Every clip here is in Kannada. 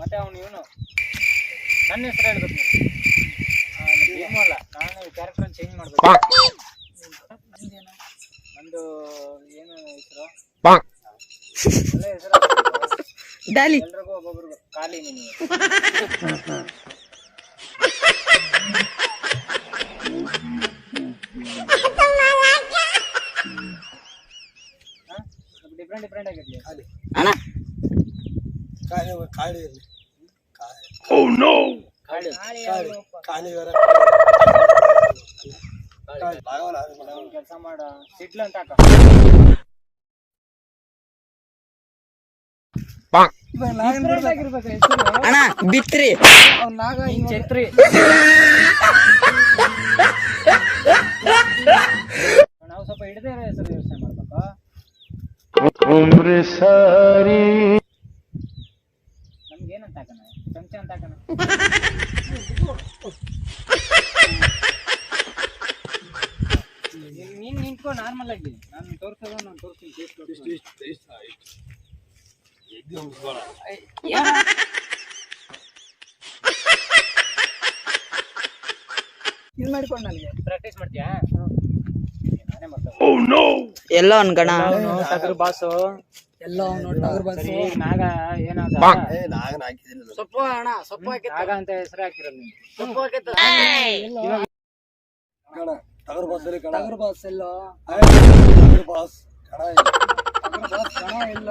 ಮತ್ತೆ ಅವನು ಇವನು. ನನ್ನ ಹೆಸರು ಹೇಳ್ಬೇಕು ನೀನು. ಏನು ಅಲ್ಲ. ನಾನು ಕ್ಯಾರೆಕ್ಟರ್ ಚೇಂಜ್ ಮಾಡ್ಬೇಕು. ನಂದು ಏನು ಹೆಸರು? ಒಳ್ಳೆ ಹೆಸರು ಡಾಲಿ ಎಲ್ರಿಗೂ ಒಬ್ಬೊಬ್ರಿಗೂ. ಖಾಲಿ ನೀನು. ಡಿಫ್ರೆಂಟ್ ಡಿಫ್ರೆಂಟ್ ಆಗಿರ್ಲಿ. ಅಣ್ಣ. ಕಾಳಿ ಕಾಳಿ ಇರಲಿ ನೋ ಕಾಳಿ. ವರ ಕೆಲಸ ಮಾಡ. ಸಿಡ್ಲು ಅಂತ ಹಾಕ. ಅಣ್ಣ ಬಿತ್ರಿ. ನೀನ್ ಛತ್ರಿ. ನಾವು ಸ್ವಲ್ಪ ಹಿಡಿದೇ ಹೆಸರು ಯೋಚನೆ ಮಾಡ್ಬೇಕಾ. ಏನಂತ ಹಾಕೋಣ ಚಮಚ ಅಂತ ಹಾಕೋಣ ನೀನ್- ನಿಂತ್ಕೊ ನಾರ್ಮಲ್ ಆಗಿ. ನಾನು ತೋರ್ಸೋದು ನಾನು ತೋರಿಸ್ತೀನಿ. ಇದು ಮಾಡ್ಕೊಂಡು ನನಗೆ. ಪ್ರಾಕ್ಟೀಸ್ ಮಾಡ್ತೀಯಾ? ಮಾಡ್ತೇನೆ ಎಲ್ಲ ಅನ್ಕಣ. ಗಣ ಟಗರು ಬಾಸು. ಎಲ್ಲ ನೋಡಿ ಸರಿ ನಾಗ ಏನಾದ? ಏ ನಾಗನ ಹಾಕಿದಿಲ್ಲ ಸೊಪ್ಪು ಅಣ್ಣ ಸೊಪ್ಪು ನಾಗ ಅಂತ ಹೆಸರು ಹಾಕಿರೋದು ನೀನು ಸೊಪ್ಪು ಹಾಕೈತ ಕಣ ಟಗರ್ ಬಾಸ್ ಅಲ್ಲಿ ಕಣ. ಟಗರ್ ಬಾಸ್ ಎಲ್ಲೋ? ಟಗರ್ ಬಾಸ್ ಕಣ ಇಲ್ಲ.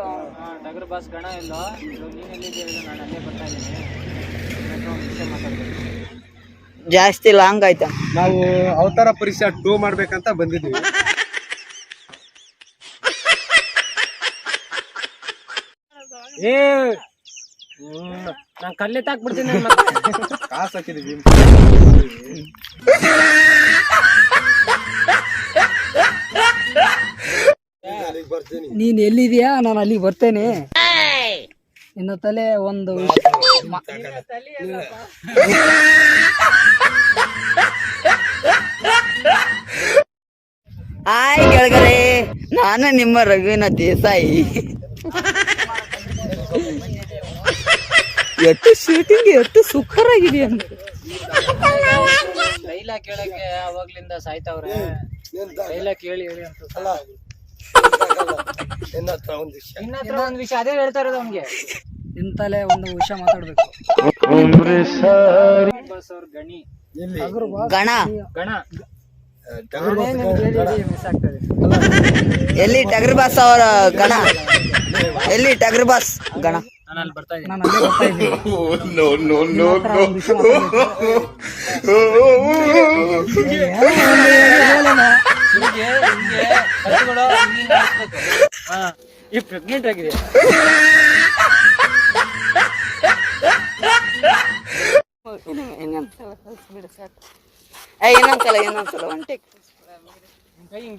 ಟಗರ್ ಬಾಸ್ ಕಣ ಟಗರು ಇಲ್ಲೋ. ಎಲ್ಲಿದ್ದೀಯ ನಾನು ಅಲ್ಲೇ ಬರ್ತಾ ಇದ್ದೀನಿ. ನಿನ್ನ ಹತ್ರ ಒಂದ್ ವಿಷಯ ಮಾತಾಡ್ಬೇಕು ಜಾಸ್ತಿ ಲಾಂಗ್ ಆಯ್ತಾ? ನಾವು ಅವತಾರ ಪರೀಕ್ಷೆ ಟೂ ಮಾಡ್ಬೇಕಂತ ಬಂದಿದ್ವಿ ಏ. ನಾನು ಕಲ್ಲೆ ತಾಕ್ಬಿಡ್ತೀನಿ ಕಾಸು ಹಾಕಿದೀವಿ ನೀನ್ ಎಲ್ಲಿದ್ಯಾ? ನಾನು ಅಲ್ಲಿಗೆ ಬರ್ತೇನೆ. ನಿನ್ನ ತಲೆ ಒಂದು ಆಯ್ ಕೆಳಗರೆ ನಾನು ನಿಮ್ಮ ರಘುವಿನ ದೇಸಾಯಿ. ಎಷ್ಟು ಶೂಟಿಂಗ್ ಎಷ್ಟು ಸುಖರ್ ಆಗಿದೆ ಅಂತ ಡೈಲಾಗ್ ಕೇಳಕ್ಕೆ ಅವಾಗ್ಲಿಂದ ಸಾಯ್ತಾವ್ರೆ. ತ- ಕೇಳಿ ಹೇಳಿ ಅಂತ. ಹತ್ರ ಒಂದು ವಿಷಯ. ನಿನ್ನ ಒಂದ್ ವಿಷಯ ಅದೇ ಹೇಳ್ತಾ ಇರೋದು ಅವ್ನಿಗೆ. ಇಂತಲೇ ಒಂದು ವಿಷಯ ಮಾತಾಡ್ಬೇಕು. ಬಾಸ್ ಅವ್ರ ಗಣಿ. ಗಣ ಗಣ ಎಲ್ಲಿ ಟಗರ್ ಬಾಸ್ ಅವರ ಗಣ? ಎಲ್ಲಿ ಟಗರ್ ಬಾಸ್ ಗಣ? ನಾನು ಅಲ್ಲಿ ಬರ್ತಾ ಇದ್ದೀನಿ ನಾನು ಅಲ್ಲೇ ಬರ್ತಾ ಇದ್ದೀನಿ ನೋ ನೋ ನೋ ಈ ಪ್ರೆಗ್ನೆಂಟ್ ಆಗಿದೆ ಏನಂತಲ್ಲ ಇನ್ನೊಂದ್ಸಲ ಇನ್ನೊಂದ್ಸಲ ಒನ್ ಟೇಕ್ ಹಿಂಗ್